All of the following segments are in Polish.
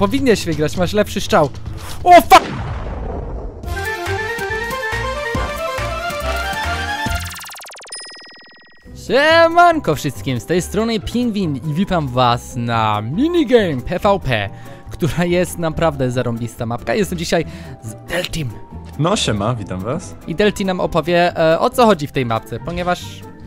Powinieneś wygrać, masz lepszy strzał. O fuck! Siemanko wszystkim, z tej strony Pingwin i witam was na minigame PvP, która jest naprawdę zarąbista mapka. Jestem dzisiaj z Deltim No siema, witam was. i Delti nam opowie e, o co chodzi w tej mapce, ponieważ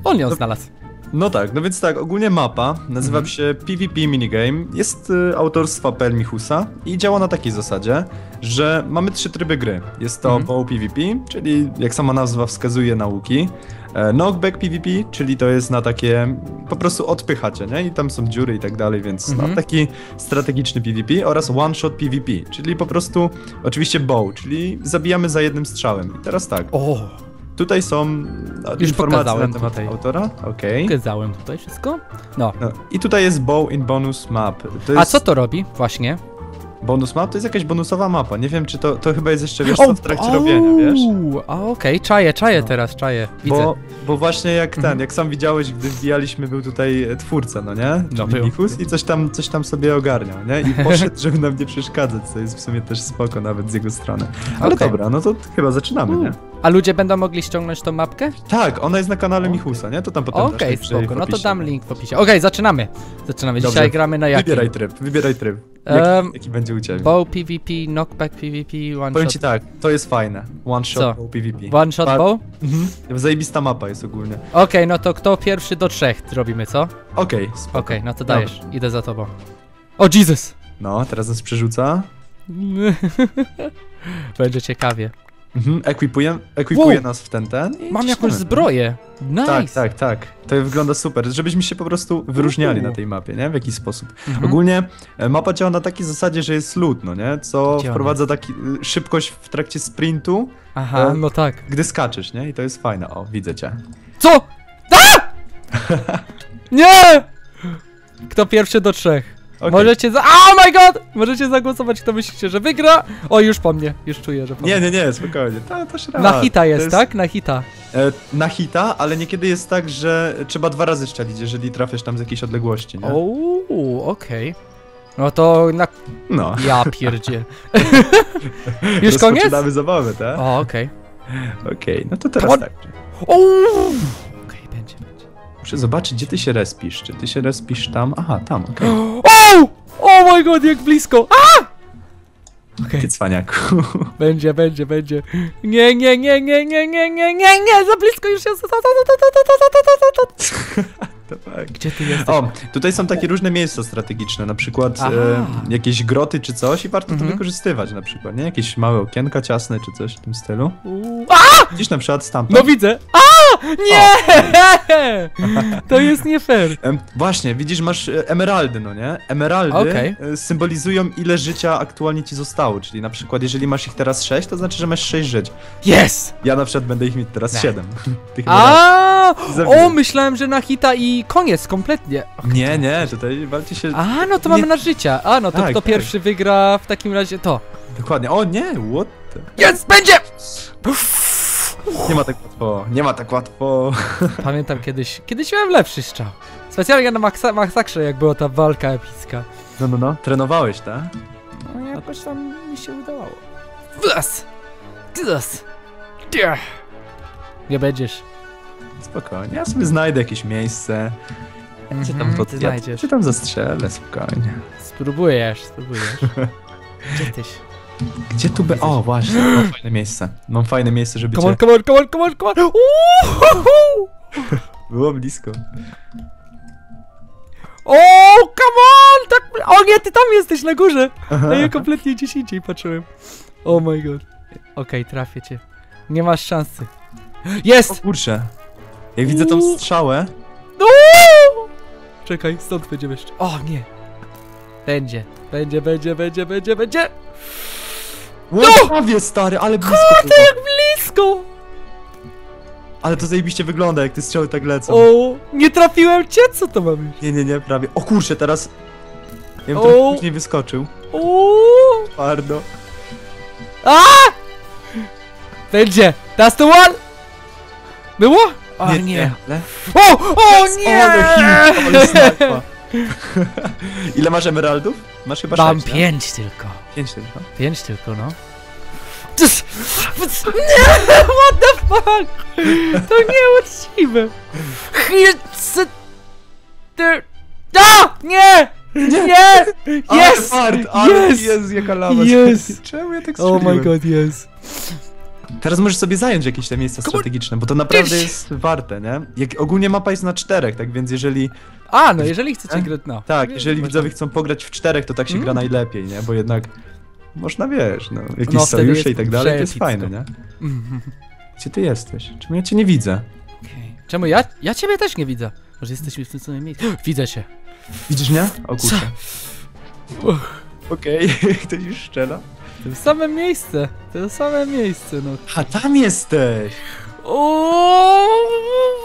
on ją znalazł. No tak, no więc tak, ogólnie mapa nazywa Mhm. się PvP Minigame, jest y, autorstwa Pel Michusa i działa na takiej zasadzie, że mamy trzy tryby gry. Jest to Mhm. bow PvP, czyli jak sama nazwa wskazuje nauki, e, knockback PvP, czyli to jest na takie po prostu odpychacie, nie? I tam są dziury i tak dalej, więc Mhm. no, taki strategiczny PvP oraz one shot PvP, czyli po prostu oczywiście bow, czyli zabijamy za jednym strzałem. I teraz tak, O, Tutaj są no, Już informacje na temat tutaj. autora. Okej. pokazałem tutaj wszystko. No. No, I tutaj jest Bow in Bonus Map. To A jest co to robi właśnie? Bonus Map to jest jakaś bonusowa mapa. Nie wiem, czy to, to chyba jest jeszcze wiesz, co w trakcie robienia, wiesz? A okej, czaję, czaję No. teraz, czaję. Widzę. Bo, bo właśnie jak ten, Mhm. jak sam widziałeś, gdy wbijaliśmy, był tutaj e, twórca, no nie? No, i coś tam, coś tam sobie ogarniał, nie? I poszedł, żeby nam nie przeszkadzać, co jest w sumie też spoko nawet z jego strony. Ale Okej. dobra, no to chyba zaczynamy, nie? A ludzie będą mogli ściągnąć tą mapkę? Tak, ona jest na kanale Okej. Michusa, nie? To tam potem Okej, w spoko, no to dam link w opisie. Okej, zaczynamy. Zaczynamy. Dzisiaj Dobrze. gramy na jakim? Wybieraj tryb, wybieraj tryb. Jaki, Em, jaki będzie u ciebie? Bow PvP, knockback PvP, one Powiem shot. ci tak, to jest fajne. One shot Co? bow PvP. One shot Pa- bow? Mhm. Zajebista mapa jest ogólnie. Okej, no to kto pierwszy do trzech robimy, co? Okej, Okej, spoko. no to dajesz. Idę za tobą. O Jesus! No, teraz nas przerzuca. Będzie ciekawie. Mhm. Ekwipuje, ekwipuje Wow. nas w ten, ten i Mam jakąś zbroję. Nice! Tak, tak, tak. To wygląda super, żebyśmy się po prostu wyróżniali Uuu. na tej mapie, nie? W jakiś sposób. Mhm. Ogólnie e, mapa działa na takiej zasadzie, że jest loot, no nie? Co on wprowadza taki y, szybkość w trakcie sprintu, Aha, e, no tak. gdy skaczesz, nie? I to jest fajne. O, widzę cię. Co? A! Nie! Kto pierwszy do trzech? Okej. Możecie za... Oh my god! Możecie zagłosować, kto myślicie, że wygra. O, już po mnie. Już czuję, że po Nie, mnie. nie, nie, spokojnie. To, to Na hita To jest, tak? Na hita. E, na hita, ale niekiedy jest tak, że trzeba dwa razy szczelić, jeżeli trafisz tam z jakiejś odległości, nie? Ouu, okej. No to na... No. Ja pierdzie. Już koniec? Rozpoczynamy zabawę, tak? O, okej. Okej, no to teraz On- tak. Ouu! Okej, będzie, będzie. Muszę zobaczyć, gdzie ty się respisz. Czy ty się respisz tam? Aha, tam, okej. O! Oh my god, jak blisko! A! Ty cwaniaku. będzie, będzie, będzie. Nie, nie, nie, nie, nie, nie, nie, nie, nie, za blisko już jest. To tak. Gdzie ty jesteś? O, tutaj są takie różne miejsca strategiczne, na przykład e, jakieś groty czy coś i warto Mhm. to wykorzystywać na przykład, nie? Jakieś małe okienka ciasne czy coś w tym stylu. Uuu. A! Widzisz na przykład stamtąd. No widzę. A! Nie! To jest nie fair. Em, właśnie, widzisz, masz e, emeraldy, no nie? Emeraldy Okej. e, symbolizują ile życia aktualnie ci zostało, czyli na przykład jeżeli masz ich teraz 6, to znaczy, że masz 6 żyć. Yes! Ja na przykład będę ich mieć teraz Nie. 7. Tych emeraldów. A! Zabiłem. O, myślałem, że na hita i koniec kompletnie. Nie, nie, tutaj walczy się... A, no to Nie- mamy na życia. A, no to Tak, kto tak. pierwszy wygra w takim razie to. Dokładnie. O nie, what the... Jest, będzie! Nie ma tak łatwo, nie ma tak łatwo. Pamiętam kiedyś, kiedyś miałem lepszy strzał. Specjalnie na maksa maksakrze, jak była ta walka epicka. No, no, no. Trenowałeś, tak? No jakoś tam mi się udawało. Wlas! Wlas! Dia! Nie będziesz. Spokojnie, ja sobie znajdę jakieś miejsce. Ja cię tam, Mhm, pod... ty ja znajdziesz. cię tam zastrzelę, spokojnie. Spróbujesz, spróbujesz. Gdzie tyś? Gdzie tu by... O, właśnie, mam fajne miejsce. Mam fajne miejsce, żeby Come on, cię... come on, come on, come on, come on! Było blisko. O, come on! Tak... O nie, ty tam jesteś na górze! A ja kompletnie gdzieś indziej patrzyłem. Oh my god. Okej, trafię cię. Nie masz szansy. O Jest! kurczę. Jak widzę tą Uuu. strzałę... No! Czekaj, stąd będziemy jeszcze. O nie! Będzie, będzie, będzie, będzie, będzie, będzie! No! Prawie, stary, ale blisko Kurde, było. jak blisko! Ale to zajebiście wygląda, jak te strzały tak lecą. O, nie trafiłem cię, co to mamy? Nie, nie, nie, prawie. O kurczę, teraz... Ja bym O. trochę później wyskoczył. O! Twardo. A! Będzie! That's the one! Było? O nie! Ale... O! O Yes, nie! Snajpa. Ile masz emeraldów? Masz chyba Mam sześć, nie? pięć tylko. Pięć tylko. Pięć tylko, no. Nie! What the fuck? To nieuczciwe. Ty... A! Nie! Nie! Ale Jest! Jest! jest jaka lawa. Jest! Czemu ja tak Oh my strzeliłem? god, jest. Teraz możesz sobie zająć jakieś te miejsca strategiczne, bo to naprawdę jest warte, nie? Jak, ogólnie mapa jest na czterech, tak więc jeżeli... A, no jeżeli chcecie E? grać, no. Tak, Wiesz, jeżeli widzowie chcą pograć w czterech, to tak się gra Mm. najlepiej, nie? Bo jednak można, wiesz, no, jakieś No, sojusze i tak dalej, to jest fajne, nie? Mhm. Gdzie ty jesteś? Czemu ja cię nie widzę? Okej. Czemu ja? Ja ciebie też nie widzę. Może jesteśmy w tym samym miejscu. Widzę się. Widzisz mnie? O kurczę. Okej, ktoś już strzela? To same miejsce. To same miejsce, no. A tam jesteś! O,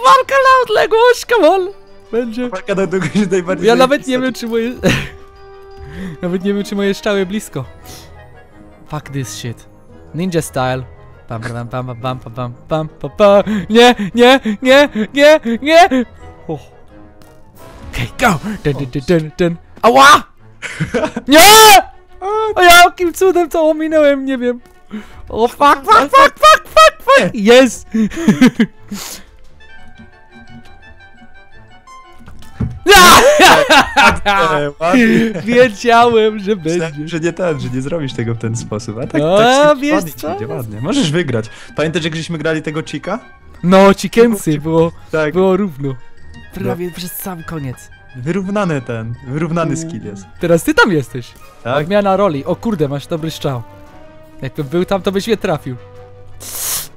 walka na odległość, come on. Będzie. Walka na się najbardziej Ja nawet nie wiem, czy moje... nawet nie wiem, czy moje strzały blisko. Fuck this shit. Ninja style. Pam, pam, pam, pam, pam, pam, pam, pam, pam. Nie, nie, nie, nie, nie. Oh. Okej, go. Dun, dun, dun, dun, dun. Ała! Nie! O jakim cudem to ominąłem, nie wiem. O fuck, fuck, fuck, fuck, fuck, fuck. Jest! Ładnie. Wiedziałem, że będzie. że nie ten, że nie zrobisz tego w ten sposób, a tak, A, tak wiesz ładnie co? idzie, ładnie. Możesz wygrać. Pamiętasz, jak żeśmy grali tego Chica? No, Chickensy było, Tak, było równo. Prawie przez sam koniec. Wyrównany ten, wyrównany skill jest. Teraz ty tam jesteś. Tak? Odmiana roli. O kurde, masz dobry strzał. Jakbym był tam, to byś mnie trafił.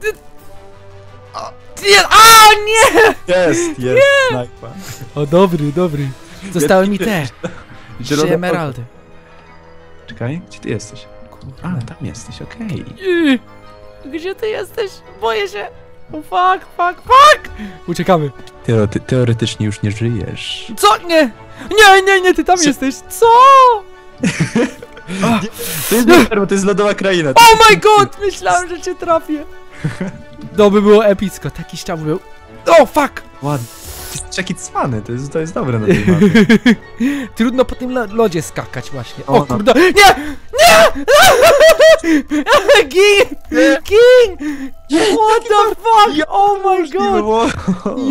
Ty- O, nie- A, nie! Jest, jest, snajpa. O, dobry, dobry. Zostały mi te. Trzy emeraldy. Czekaj, gdzie ty jesteś? A, tam jesteś, okej. Yy, Gdzie ty jesteś? Boję się. O, fuck, fuck, fuck! Uciekamy. Teorety teoretycznie już nie żyjesz. Co? Nie! Nie, nie, nie, ty tam Co? jesteś. Co? To jest nie fair, bo to jest lodowa kraina. Oh my god! Myślałem, że cię trafię. To by było epicko. Taki strzał był. O, fuck! Ładnie. Jesteś taki cwany, to jest, to jest dobre na tej mapie. Trudno po tym lo- lodzie skakać właśnie. O, O, kurde. Nie! Nie! Gin! Gin! What the fuck? Oh my god!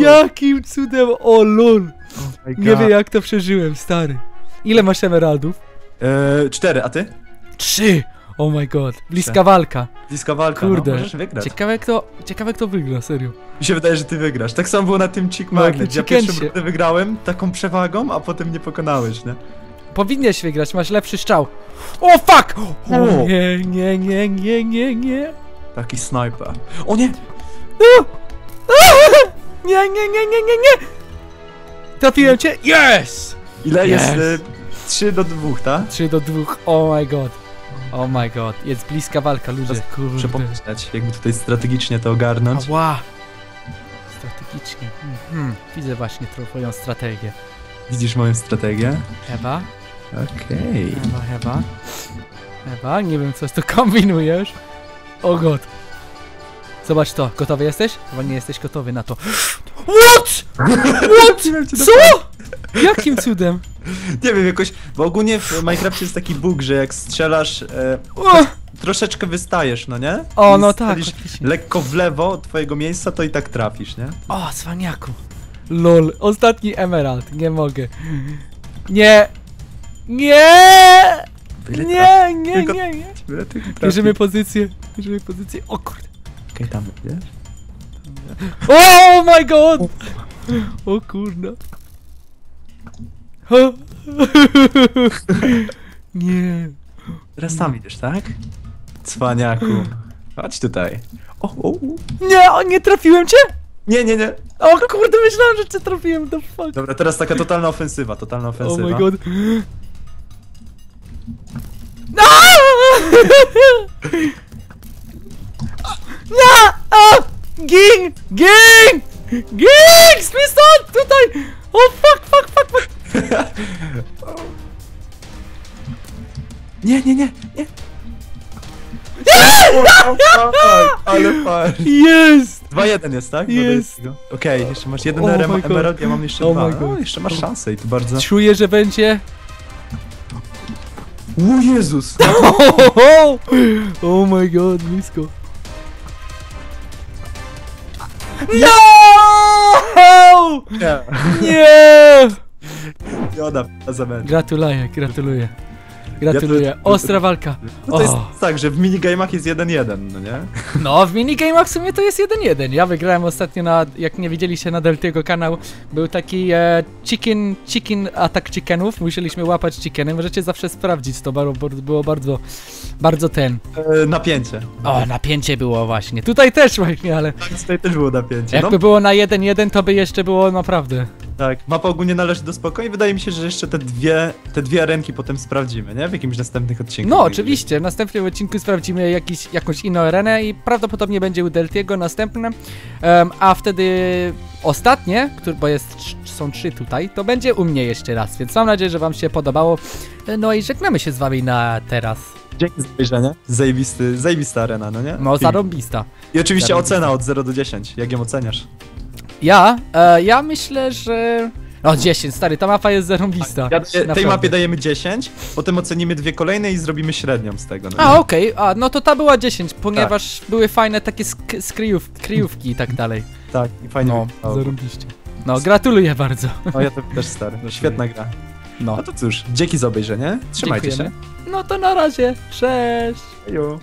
Jakim cudem? O lol. Oh Nie wiem jak to przeżyłem, stary. Ile masz emeraldów? E, cztery, a ty? Trzy! Oh my god. Bliska walka. Bliska walka, Kurde. no, możesz wygrać. Ciekawe kto, ciekawe kto wygra, serio. Mi się wydaje, że ty wygrasz. Tak samo było na tym Chick No, Magnet. Ja pierwszą rundę wygrałem taką przewagą, a potem nie pokonałeś, nie? Powinieneś wygrać, masz lepszy strzał. O fuck! O O. nie, nie, nie, nie, nie, nie. Taki sniper. O nie! Nie, nie, nie, nie, nie, nie! Trafiłem cię? Yes! Ile jest? Yes. E, 3 do 2, tak? 3 do 2, oh my god. Oh my god, jest bliska walka, ludzie. Muszę pomyśleć, jakby tutaj strategicznie to ogarnąć. Ała! Strategicznie. Mhm. Widzę właśnie twoją strategię. Widzisz moją strategię? Chyba, Okej. chyba, chyba. Chyba, nie wiem co to kombinujesz. O god. Zobacz to, gotowy jesteś? Chyba nie jesteś gotowy na to. What? What? Co? Jakim cudem? Nie wiem, jakoś, bo ogólnie w Minecrafcie jest taki bug, że jak strzelasz, e, troszeczkę wystajesz, no nie? o I no tak. faktycznie. lekko w lewo od twojego miejsca, to i tak trafisz, nie? O, cwaniaku. Lol, ostatni emerald, nie mogę. Nie! Nie! Byle Nie, nie, Tylko- nie, nie. trafić, byle tylko trafić. Bierzemy pozycję, bierzemy pozycję. O kurde. Okej, tam, wiesz? Oh my god! O kurde. Nie. Teraz tam idziesz, tak? Cwaniaku. Chodź tutaj. O, o, o. Nie, o, nie trafiłem cię? Nie, nie, nie. O kurde, myślałem, że cię trafiłem, the fuck. Dobra, teraz taka totalna ofensywa, totalna Oh ofensywa. my god. No! No! O! Ging! Ging! Ging! Spij stąd! Tutaj! O fuck, fuck! Nie, nie, nie, nie. Ale fajnie. Jest! 2-1 jest, tak? Jest. Okej, jeszcze masz jeden Oh God. emerald, ja mam jeszcze Oh dwa. O, jeszcze masz szansę i to bardzo... Czuję, że będzie... O Jezus! Oh, oh my god, blisko. No! Nie. Nie! Joda. Gratuluję, gratuluję. Gratuluję. Ja to- Ostra walka. No to jest O. tak, że w minigamach jest 1-1, no nie? No, w minigamach w sumie to jest 1-1. Ja wygrałem ostatnio na, jak nie widzieliście na Deltiego kanał, był taki e, chicken, chicken atak chickenów, musieliśmy łapać chickeny, możecie zawsze sprawdzić, to bar- było bardzo, bardzo ten. E, napięcie. O, napięcie było właśnie. Tutaj też właśnie, ale Tak, tutaj też było napięcie. No, jakby było na 1-1, to by jeszcze było naprawdę. Tak, mapa ogólnie należy do spokoju i wydaje mi się, że jeszcze te dwie, te dwie arenki potem sprawdzimy, nie? W jakimś następnych odcinkach. No, oczywiście, w następnym odcinku sprawdzimy jakiś, jakąś inną arenę i prawdopodobnie będzie u Deltiego następne, Em, a wtedy ostatnie, który, bo jest, są trzy tutaj, to będzie u mnie jeszcze raz, więc mam nadzieję, że wam się podobało. E, No i żegnamy się z wami na teraz. Dzięki za obejrzenie. Zajebisty, zajebista arena, no nie? No, I, zarąbista. I oczywiście zarąbista. ocena od 0 do 10. Jak ją oceniasz? Ja, e, ja myślę, że... No 10, stary, ta mapa jest zarąbista. Ja, tej Naprawdę. mapie dajemy 10, potem ocenimy dwie kolejne i zrobimy średnią z tego. No A, okej, a no to ta była 10, ponieważ były fajne takie sk- skryjów, kryjówki i tak dalej. Tak, i fajnie No, wyglądało. zarąbiście. No, gratuluję bardzo. No ja to też stary. No, świetna gra. No. No to cóż, dzięki za obejrzenie. Trzymajcie Dziękujemy. się. No to na razie, cześć! Hejo.